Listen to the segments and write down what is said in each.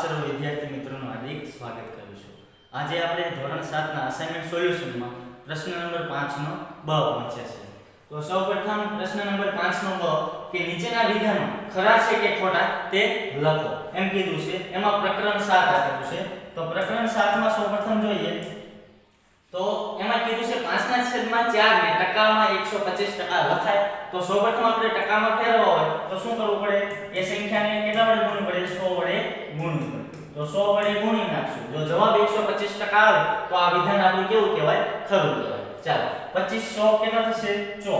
સર્વ વિદ્યાર્થી મિત્રોનું હાર્દિક સ્વાગત કરું છું. આજે આપણે ધોરણ સાતના અસાઇનમેન્ટ સોલ્યુશનમાં પ્રશ્ન નંબર પાંચનો બ પહોંચ્યા છે. તો સૌ પ્રથમ પ્રશ્ન નંબર પાંચનો બ કે નીચેના વિધાનો ખરા છે કે ખોટા તે લખો. એમ કીધું છે. એમાં પ્રકરણ સાત આપેલું છે. તો પ્રકરણ સાતમાં સૌપ્રથમ જોઈએ તો એમાં કીધું છે પાંચના છેદમાં ચાર ને ટકામાં એકસો પચીસ ટકા લખાય. તો સૌપ્રથમ આપણે ટકામાં ફેરવવા હોય? તો શું કરવું પડે? એ સંખ્યાને કેટલા વડે ગુણવું પડે? સો વડે ગુણવું પડે. તો સો વડે ગુણી નાખશું. જો જવાબ એકસો પચીસ ટકા આવે, તો આ વિધાન આપણું કેવું કહેવાય? ખરું કહેવાય. ચાલો, પચીસ સો કેટલા થશે? ચો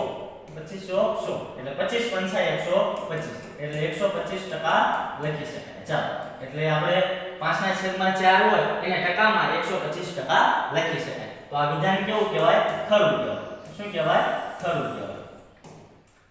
પચીસ સો. સો એટલે પચીસ પંચા એકસો પચીસ. એટલે એકસો પચીસ ટકા લખી શકાય. ચાલો, એટલે આપણે પાંચના છેદમાં ચાર હોય, એને ટકામાં એકસો પચીસ ટકા લખી શકાય. તો આ વિધાન કેવું કહેવાય? ખરું કહેવાય. શું કહેવાય? ખરું કહેવાય.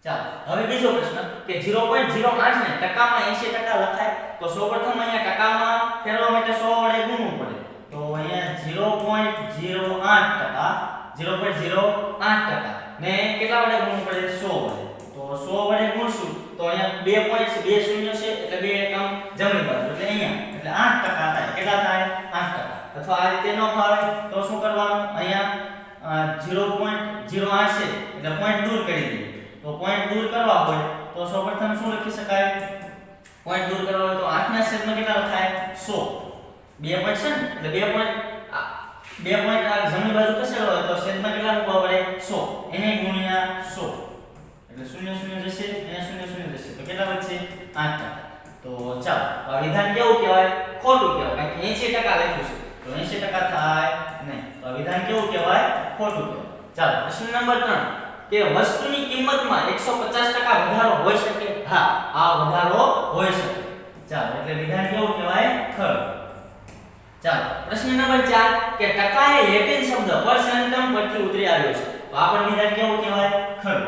ચાલો, હવે બીજો પ્રશ્ન કે 0.08 ને ટકામાં 80% લખાય, તો સૌપ્રથમ અહીંયા ટકામાં ફેરવા માટે 100 વડે ગુણવું પડે. તો અહીંયા 0.08% 0.08% ને કેટલા વડે ગુણવું પડે? 100 વડે. તો 100 વડે ગુણશું, તો અહીંયા બે પોઈન્ટ બે શૂન્ય છે, એટલે બે એકમ જમણી બાજુ, એટલે અહીંયા, એટલે 8% થાય કેટલા થાય. 8% અથવા આ રીતે ન ફાવે, તો શું કરવાનું? અહીંયા ઝીરો પોઈન્ટ ઝીરો આઠ છે, એટલે પોઈન્ટ દૂર કરી દઈએ. તો પોઈન્ટ દૂર કરવા હોય, તો સૌપ્રથમ શું લખી શકાય? પોઈન્ટ દૂર કરવા હોય તો 8 ના છેદમાં કેટલા લખાય? 100 બે પોઈન્ટ છે ને? એટલે બે પોઈન્ટ બે પોઈન્ટ આ જમણી બાજુ ખસેડો હોય તો છેદમાં કેટલા મૂકવા પડે? 100 એને ગુણ્યા 100 એટલે શૂન્ય શૂન્ય જશે અને શૂન્ય શૂન્ય જશે. તો કેટલા વધશે? 8 તો ચાલો આ વિધાન કેવું કહેવાય? ખોટું કહેવાય. કારણ કે 80% લખ્યું છે. તો 80% થાય નહીં તો વિધાન કેવું કહેવાય? ખોટું ચાલો, પ્રશ્ન નંબર 3 કે વસ્તુની કિંમતમાં 150% વધારો હોઈ શકે? હા, આ વધારો હોઈ શકે. ચાલો, એટલે વિધાન કેવું કહેવાય? ખરું. ચાલો, પ્રશ્ન નંબર 4 કે ટકા એ લેટિન શબ્દ પરસેન્ટમ પરથી ઉતરી આવ્યો છે. આ પણ વિધાન કેવું કહેવાય? ખરું.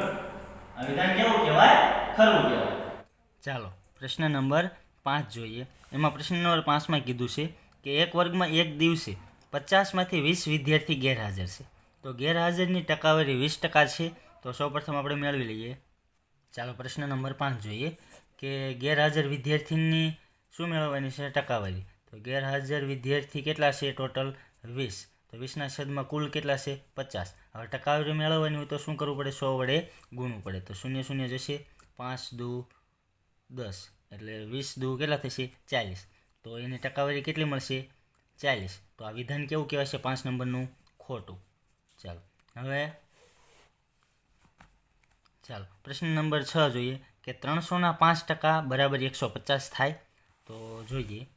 આ વિધાન કેવું કહેવાય? ખરું ચાલો, પ્રશ્ન નંબર પાંચ જોઈએ. એમાં પ્રશ્ન નંબર 5 માં કીધું છે કે એક વર્ગમાં એક દિવસે પચાસમાંથી વીસ વિદ્યાર્થી ગેરહાજર છે. તો ગેરહાજરની ટકાવારી 20% છે, તો સૌપ્રથમ આપણે મેળવી લઈએ. ચાલો પ્રશ્ન નંબર પાંચ જોઈએ કે ગેરહાજર વિદ્યાર્થીની શું મેળવવાની છે ટકાવારી? તો ગેરહાજર વિદ્યાર્થી કેટલા છે ટોટલ? વીસ. તો 20 ના છેદમાં કુલ કેટલા છે? 50 હવે ટકાવારી મેળવવાની હોય તો શું કરવું પડે? સો વડે ગુણવું પડે. તો શૂન્ય શૂન્ય જશે પાંચ દુ દસ. એટલે વીસ દુ કેટલા થશે? 40 તો એની ટકાવારી કેટલી મળશે? 40 તો આ વિધાન કેવું કહેવાય છે પાંચ નંબરનું? ખોટું. ચાલો. હવે ચાલો. પ્રશ્ન નંબર છ જોઈએ કે ત્રણસોના પાંચ ટકા બરાબર એકસો પચાસ થાય? તો જોઈએ.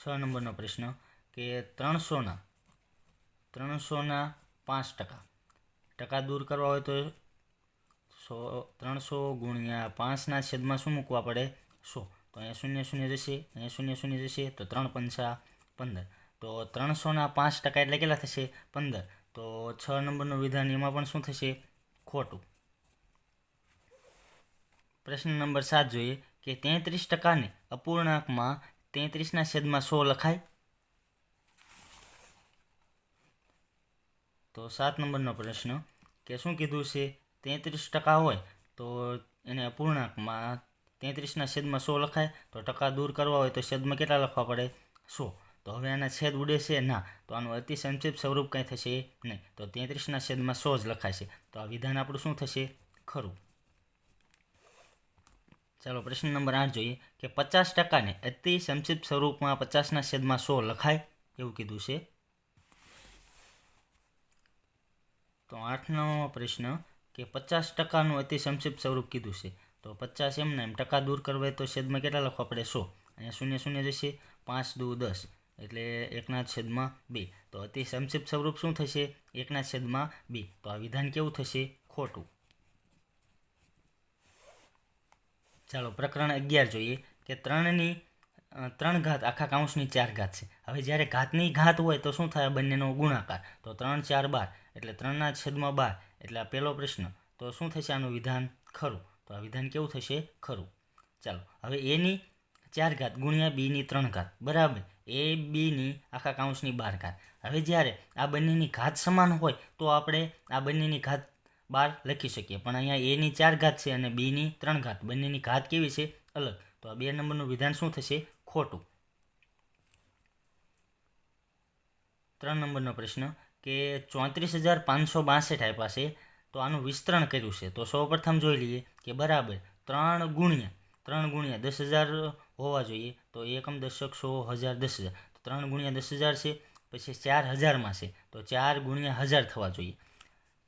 છ નંબરનો પ્રશ્ન કે ત્રણસોના ત્રણસોના પાંચ ટકા. ટકા દૂર કરવા હોય તો સો, ત્રણસો ગુણ્યા પાંચના છેદમાં શું મૂકવા પડે? સો. તો અહીંયા શૂન્ય શૂન્ય જશે, અહીંયા શૂન્ય શૂન્ય જશે, તો ત્રણ પંચા પંદર. તો ત્રણસોના પાંચ ટકા એટલે કેટલા થશે? પંદર. તો છ નંબરનું વિધાન એમાં પણ શું થશે? ખોટું. પ્રશ્ન નંબર સાત જોઈએ કે તેત્રીસ ટકાને અપૂર્ણાંકમાં તેત્રીસના છેદમાં સો લખાય? તો સાત નંબરનો પ્રશ્ન, કે શું કીધું છે? તેત્રીસ ટકા હોય તો એને અપૂર્ણાંકમાં તેત્રીસના છેદમાં સો લખાય, તો ટકા દૂર કરવા હોય તો છેદમાં કેટલા લખવા પડે? સો. તો હવે આના છેદ ઉડે છે? ના. તો આનું અતિ સંક્ષિપ્ત સ્વરૂપ કાંઈ થશે નહીં. તો તેત્રીસના છેદમાં સો જ લખાશે તો આ વિધાન આપણું શું થશે? ખરું. ચાલો, પ્રશ્ન નંબર આઠ જોઈએ. કે પચાસ ટકાને અતિ સંક્ષિપ્ત સ્વરૂપમાં પચાસના છેદમાં સો લખાય? એવું કીધું છે. તો આઠનો પ્રશ્ન. કે પચાસ ટકાનું અતિ સંક્ષિપ્ત સ્વરૂપ કીધું છે. તો પચાસ એમને એમ. ટકા દૂર કરવા હોય તો છેદમાં કેટલા લખવા પડે? સો. અહીંયા શૂન્ય શૂન્ય જશે. પાંચ, દુ, દસ. એટલે એકના છેદમાં બે. તો અતિ સંક્ષિપ્ત સ્વરૂપ શું થશે? એકના છેદમાં બે. તો આ વિધાન કેવું થશે? ખોટું. ચાલો, પ્રકરણ અગિયાર જોઈએ કે ત્રણની ત્રણ ઘાત આખા કાઉન્સની ચાર ઘાત છે. હવે જ્યારે ઘાતની ઘાત હોય તો શું થાય બંનેનો ગુણાકાર? તો ત્રણ, ચાર, બાર. એટલે ત્રણના છેદમાં બાર. એટલે આ પહેલો પ્રશ્ન. તો શું થશે આનું વિધાન? ખરું. તો આ વિધાન કેવું થશે? ખરું. ચાલો, હવે એની ચાર ઘાત ગુણ્યા બીની ત્રણ ઘાત. બરાબર. એ બીની આખા કાઉન્સની બાર ઘાત. હવે જ્યારે આ બંનેની ઘાત સમાન હોય, તો આપણે આ બંનેની ઘાત બાર લખી શકીએ. પણ અહીંયા એની ચાર ઘાત છે અને બીની ત્રણ ઘાત. બંનેની ઘાત કેવી છે? અલગ. તો આ બે નંબરનું વિધાન શું થશે? ખોટું. ત્રણ નંબરનો પ્રશ્ન કે ચોત્રીસ હજાર પાંચસો બાસઠ આપ્યા છે. તો આનું વિસ્તરણ કર્યું છે. તો સૌપ્રથમ જોઈ લઈએ કે બરાબર ત્રણ ગુણ્યા ત્રણ ગુણ્યા દસ હજાર હોવા જોઈએ. તો એકમ દશક સો હજાર દસ હજાર. તો ત્રણ ગુણ્યા દસ હજાર છે, પછી ચાર હજારમાં છે. તો ચાર ગુણ્યા હજાર થવા જોઈએ.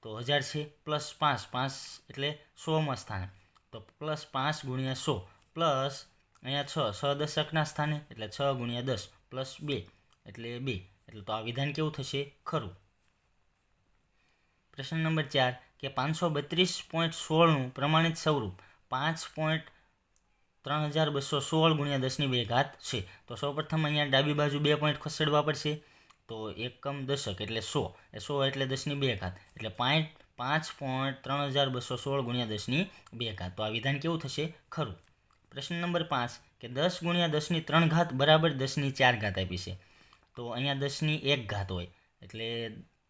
તો હજાર છે પ્લસ પાંચ પાંચ એટલે સોમાં સ્થાને. તો પ્લસ પાંચ ગુણ્યા સો, પ્લસ અહીંયા છ છ દશકના સ્થાને એટલે છ ગુણ્યા દસ, પ્લસ બે એટલે બે. એટલે તો આ વિધાન કેવું થશે? ખરું. પ્રશ્ન નંબર ચાર કે પાંચસો બત્રીસ પોઈન્ટ સોળનું પ્રમાણિત સ્વરૂપ પાંચ પોઈન્ટ ત્રણ હજાર બસો સોળ ગુણ્યા દસની બે ઘાત છે. તો સૌપ્રથમ અહીંયા ડાબી બાજુ બે પોઈન્ટ ખસેડવા પડશે. તો એકમ દશક એટલે સો. એ સો એટલે દસની બે ઘાત. એટલે પાંચ પાંચ પોઈન્ટ ત્રણ હજાર બસો સોળ ગુણ્યા દસની બે ઘાત. તો આ વિધાન કેવું થશે? ખરું. પ્રશ્ન નંબર પાંચ કે દસ ગુણ્યા દસની ત્રણ ઘાત બરાબર દસની ચાર ઘાત આપી છે. તો અહીંયા દસની એક ઘાત હોય. એટલે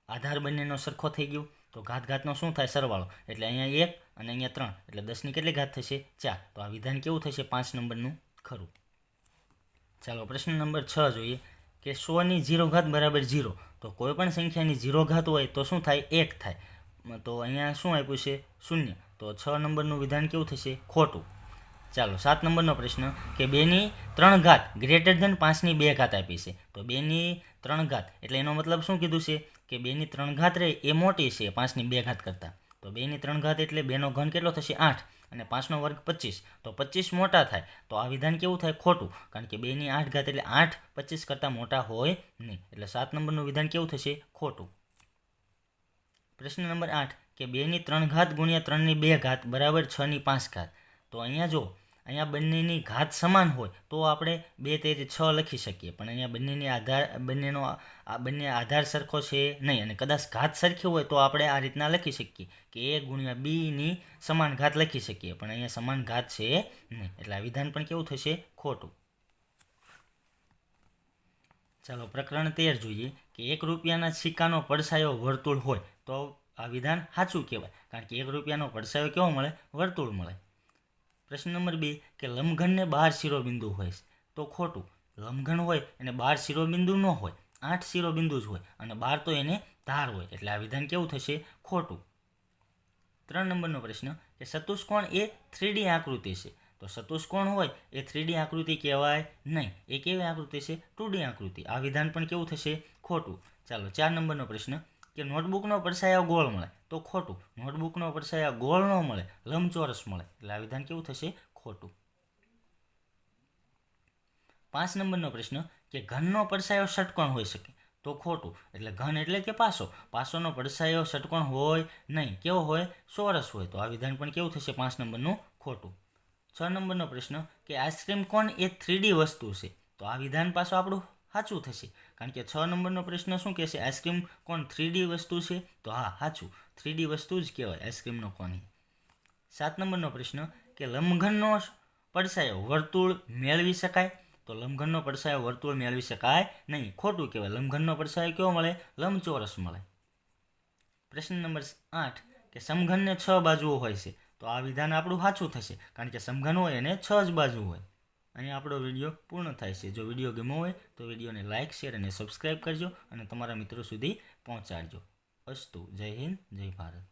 આધાર બંનેનો સરખો થઈ ગયો. તો ઘાત ઘાતનો શું થાય? સરવાળો. એટલે અહીંયા એક અને અહીંયા ત્રણ. એટલે દસની કેટલી ઘાત થશે? ચાર. તો આ વિધાન કેવું થશે? પાંચ નંબરનું ખરું. ચાલો, પ્રશ્ન નંબર છ જોઈએ. કે સોની જીરો ઘાત બરાબર જીરો તો કોઈ પણ સંખ્યાની જીરો ઘાત હોય તો શું થાય? એક થાય. તો અહીંયા શું આપ્યું છે? શૂન્ય. તો છ નંબરનું વિધાન કેવું થશે? ખોટું. ચાલો, સાત નંબરનો પ્રશ્ન. કે બેની ત્રણ ઘાત ગ્રેટર ધેન પાંચની બે ઘાત આપી છે. તો બેની ત્રણ ઘાત. એટલે એનો મતલબ શું કીધું છે? કે બેની ત્રણ ઘાત રહે એ મોટી છે, પાંચની બે ઘાત કરતાં. તો બેની ત્રણ ઘાત એટલે બેનો ઘન કેટલો થશે? આઠ. અને પાંચનો વર્ગ પચીસ. તો પચીસ મોટા થાય. તો આ વિધાન કેવું થાય? ખોટું. કારણ કે બેની આઠ ઘાત એટલે આઠ, પચીસ કરતાં મોટા હોય નહીં. એટલે સાત નંબરનું વિધાન કેવું થશે? ખોટું. પ્રશ્ન નંબર આઠ. કે બેની ત્રણ ઘાત ગુણ્યા ત્રણની બે ઘાત બરાબર છની પાંચ ઘાત. તો અહીંયા જો અહીંયા બંનેની ઘાત સમાન હોય તો આપણે બે તેજ છ લખી શકીએ. પણ અહીંયા બંનેની આધાર, બંનેનો આ બંને આધાર સરખો છે નહીં અને કદાચ ઘાત સરખી હોય તો આપણે આ રીતના લખી શકીએ કે એ ગુણ્યા બીની સમાન ઘાત લખી શકીએ. પણ અહીંયા સમાન ઘાત છે નહીં. એટલે આ વિધાન પણ કેવું થશે? ખોટું. ચાલો પ્રકરણ તેર જોઈએ કે એક રૂપિયાના સિક્કાનો પડસાયો વર્તુળ હોય તો આ વિધાન સાચું કહેવાય. કારણ કે એક રૂપિયાનો પડસાયો કેવો મળે? વર્તુળ મળે. પ્રશ્ન નંબર બે, કે લંબઘનને બાર શિરોબિંદુ હોય તો ખોટું. લંબઘન હોય અને બાર શિરોબિંદુ ન હોય. આઠ શિરોબિંદુ જ હોય અને બાર તો એને ધાર હોય. એટલે આ વિધાન કેવું થશે? ખોટું. ત્રણ નંબરનો પ્રશ્ન, કે ચતુષ્કોણ એ થ્રીડી આકૃતિ છે. તો ચતુષ્કોણ હોય એ થ્રીડી આકૃતિ કહેવાય નહીં. એ કેવી આકૃતિ છે? ટુડી આકૃતિ. આ વિધાન પણ કેવું થશે? ખોટું. ચાલો, ચાર નંબરનો પ્રશ્ન કે નોટબુકનો પડછાયો ગોળ મળે, તો ખોટું. નોટબુકનો પડછાયો ગોળ ન મળે, લંબચોરસ મળે. એટલે આ વિધાન કેવું થશે? ખોટું. પાંચ નંબરનો પ્રશ્ન, કે ઘનનો પડછાયો ષટકોણ હોઈ શકે, તો ખોટું. એટલે ઘન એટલે કે પાસો. પાસોનો પડછાયો ષટકોણ હોય નહીં, કેવો હોય? ચોરસ હોય. તો આ વિધાન પણ કેવું થશે? પાંચ નંબરનું ખોટું. છ નંબરનો પ્રશ્ન, કે આઈસ્ક્રીમ કોણ એ થ્રીડી વસ્તુ છે? તો આ વિધાન પાછું આપણું સાચું થશે. કારણ કે છ નંબરનો પ્રશ્ન શું કહેશે? આઈસ્ક્રીમ કોણ? થ્રીડી વસ્તુ છે? તો હા, સાચું. થ્રીડી વસ્તુ જ કહેવાય, આઈસ્ક્રીમનો કોણ સાત નંબરનો પ્રશ્ન કે લંબઘનનો પડસાયો વર્તુળ મેળવી શકાય? તો લંબઘનનો પડસાયો વર્તુળ મેળવી શકાય નહીં. ખોટું કહેવાય. લંબઘનનો પડસાયો કેવો મળે? લંબચોરસ મળે. પ્રશ્ન નંબર આઠ કે સમઘનને છ બાજુઓ હોય છે. તો આ વિધાન આપણું સાચું થશે. કારણ કે સમઘન હોય એને છ જ બાજુ હોય. અહીંયા આપણો વીડિયો પૂર્ણ થાય છે. જો વીડિયો ગમ્યો હોય તો વિડીયોને લાઇક શેર અને સબસ્ક્રાઈબ કરજો અને તમારા મિત્રો સુધી પહોંચાડજો. અસ્તુ. જય હિન્દ, જય ભારત.